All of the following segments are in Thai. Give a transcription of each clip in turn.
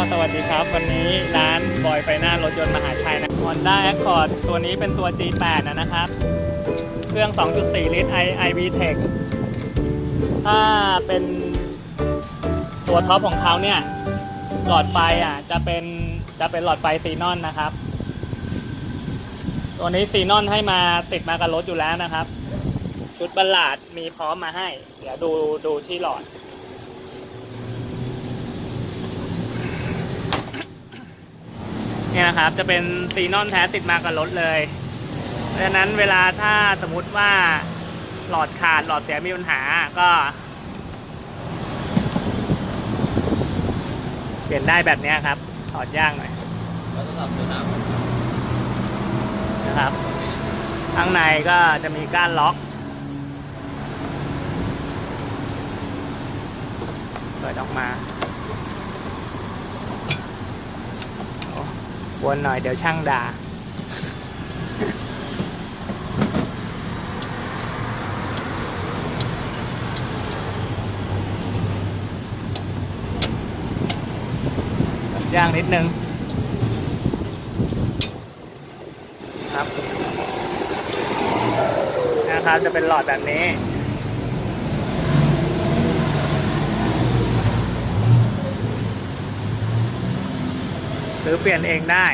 สวัสดีครับ วันนี้ร้านบอยไฟหน้ารถยนต์มหาชัยนะ Honda Accord ตัวนี้เป็นตัว G8 นะนะครับ เครื่อง 2.4 ลิตร i iV Tech ถ้าเป็นตัวท็อปของเขาเนี่ย หลอดไฟอะจะเป็นจะเป็นหลอดไฟซีนอนนะครับ ตัวนี้ซีนอนให้มาติดมากับรถอยู่แล้วนะครับ ชุดบัลลาดมีพร้อมมาให้ เดี๋ยวดูดูที่หลอด เนี่ยนะครับ จะเป็นซีนอนแท้ติดมากับรถเลย เพราะฉะนั้นเวลาถ้าสมมติว่าหลอดขาดหลอดเสียมีปัญหาก็ เปลี่ยนได้แบบนี้ครับ ถอดยากหน่อยนะครับข้างในก็จะมีก้านล็อกเปิดออกมาโอ้ วนหน่อยเดี๋ยวช่างด่า ย่างนิดนึง ครับ นะครับจะเป็นหลอดแบบนี้ หรือเปลี่ยนเองได้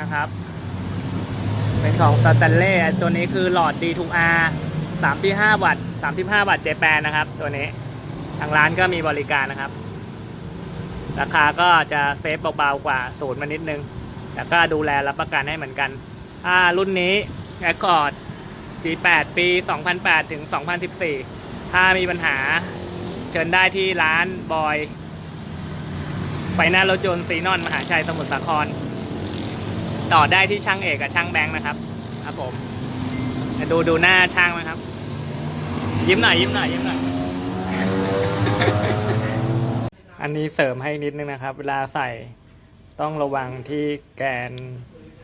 นะครับ เป็นของสแตนเล่ตัวนี้คือหลอด D2R 35 วัตต์35 วัตต์เจแปนนะครับ ตัวนี้ทางร้านก็มีบริการนะครับ ราคาก็จะเซฟเบาๆกว่าศูนย์มานิดนึง แต่ก็ดูแลรับประกันให้เหมือนกันอ่ารุ่นนี้ Accord G8 ปี 2008 ถึง 2014 ถ้ามีปัญหาเชิญได้ที่ร้านบอย ไฟหน้ารถยนต์ซีนอนมหาชัยสมุทรสาคร ต่อได้ที่ช่างเอกกับช่างแบงค์นะครับ ครับผมดูดูหน้าช่างนะครับ ยิ้มหน่อยยิ้มหน่อยยิ้มหน่อยอันนี้เสริมให้นิดนึงนะครับ เวลาใส่ต้องระวังที่แกน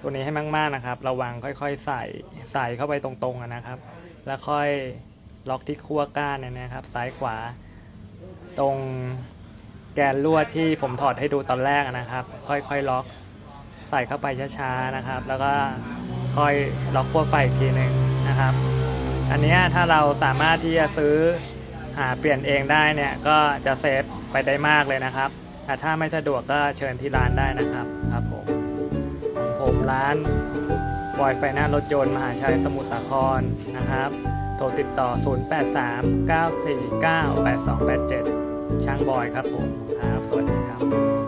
ตัวนี้ให้มากๆนะครับ ระวังค่อยๆใส่ใส่เข้าไปตรงๆนะครับ แล้วค่อยล็อกที่ขั้วก้านเนี่ยนะครับ ซ้ายขวาตรง แกนลวดที่ผมถอดให้ดูตอนแรกนะครับ ค่อยๆล็อกใส่เข้าไปช้าๆนะครับ แล้วก็ค่อยล็อกขั้วไฟอีกทีหนึ่งนะครับ อันนี้ถ้าเราสามารถที่จะซื้อหาเปลี่ยนเองได้เนี่ยก็จะเซฟไปได้มากเลยนะครับแต่ถ้าไม่สะดวกก็เชิญที่ร้านได้นะครับครับผมของผมร้านบอยไฟหน้ารถยนต์มหาชัยสมุทรสาครนะครับ โทรติดต่อ 0839498287 ช่างบอยครับผมครับสวัสดีครับ